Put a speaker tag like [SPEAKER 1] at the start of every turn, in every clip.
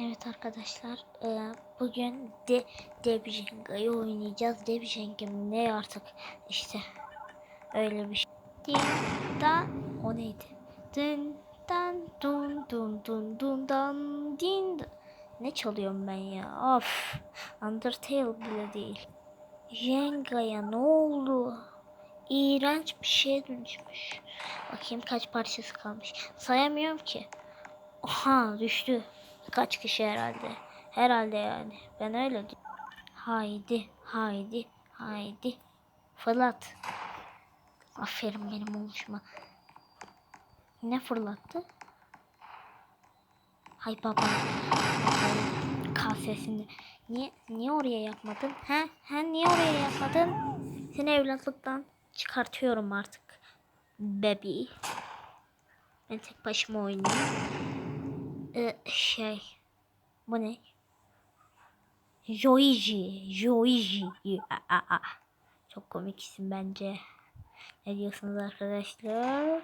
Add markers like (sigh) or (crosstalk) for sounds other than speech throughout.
[SPEAKER 1] Evet arkadaşlar e, bugün de Debjenga'yı oynayacağız. Debjenga mı ne artık işte öyle bir şey. Din dan o neydi? Dın dan dun dun dun dun dan din. Ne çalıyorum ben ya? Of. Undertale bile değil. Jenga'ya ne oldu? İğrenç bir şeye dönüşmüş. Bakayım kaç parçası kalmış. Sayamıyorum ki. Oha düştü. Kaç kişi herhalde. Herhalde yani. Ben öyle. Haydi, haydi, haydi. Fırlat. Aferin benim oluşuma. Ne fırlattı? Hay baba. Kasesini. Niye, niye oraya yapmadın? He? He niye oraya yapmadın? Seni evlatlıktan çıkartıyorum artık. Baby. Ben tek başıma oynayayım. Ee, şey. Bu ne? Joiji. Joiji. Aa, aa. Çok komik isim bence. Ne diyorsunuz arkadaşlar?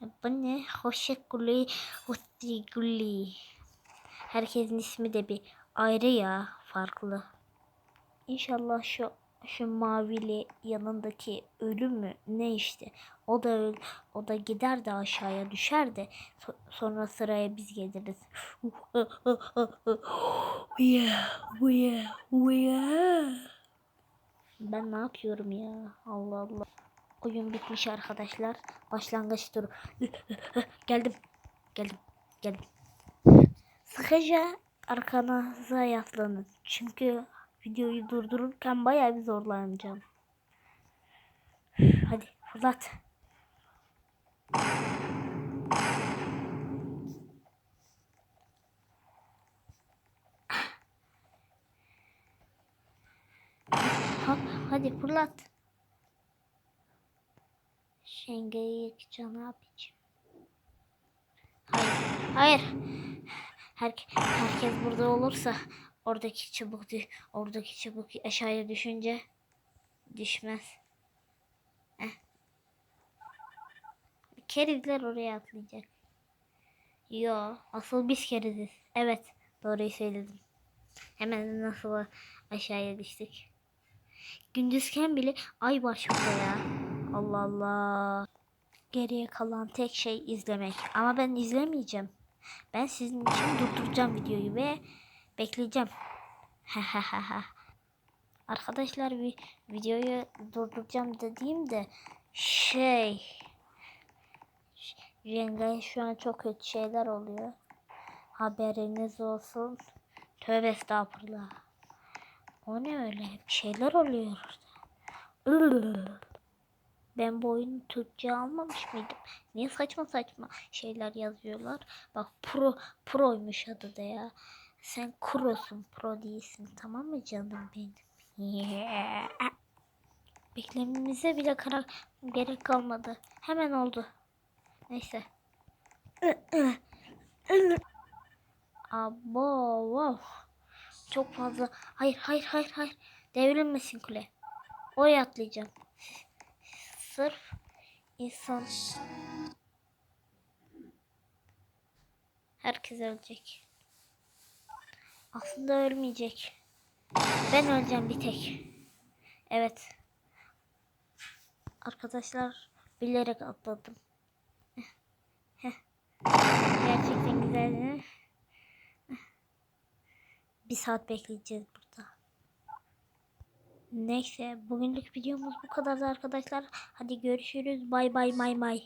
[SPEAKER 1] Bu ne? Hoşçakuli. Hoşçakuli. Herkesin ismi de bir ayrı ya. Farklı. İnşallah şu şu mavili yanındaki ölü mü ne işte o da o da gider de aşağıya düşer de so- sonra sıraya biz geliriz. Ben ne yapıyorum ya? Allah Allah. Oyun bitmiş arkadaşlar. Başlangıç turu. geldim. Geldim. Geldim. Sıkıca arkanıza yaslanın. Çünkü videoyu durdururken bayağı bir zorlanacağım. Hadi fırlat. Hadi fırlat. Şengeyi yakacağım ne yapacağım? Hayır. Hayır. Her, herkes burada olursa oradaki çubuk oradaki çubuk aşağıya düşünce düşmez. Heh. Kerizler oraya atlayacak. Yo, asıl biz keriziz. Evet, doğruyu söyledim. Hemen nasıl aşağıya düştük. Gündüzken bile ay şurada ya. Allah Allah. Geriye kalan tek şey izlemek. Ama ben izlemeyeceğim. Ben sizin için durduracağım videoyu ve bekleyeceğim. Arkadaşlar bir videoyu durduracağım dediğimde şey Renga'ya şu an çok kötü şeyler oluyor. Haberiniz olsun. Tövbe estağfurullah. O ne öyle? Bir şeyler oluyor orada. (laughs) Ben bu oyunu Türkçe almamış mıydım? Niye saçma saçma şeyler yazıyorlar? Bak pro proymuş adı da ya. Sen kurosun pro değilsin tamam mı canım benim? Yeah. (laughs) Beklememize bile karar gerek kalmadı. Hemen oldu. Neyse. (laughs) Abo wow. Çok fazla. Hayır hayır hayır hayır. Devrilmesin kule. Oraya atlayacağım. Sırf insan herkes ölecek. Aslında ölmeyecek. Ben öleceğim bir tek. Evet. Arkadaşlar bilerek atladım. Gerçekten güzel değil mi? Bir saat bekleyeceğiz burada. Neyse bugünlük videomuz bu kadardı arkadaşlar. Hadi görüşürüz. Bay bay may may.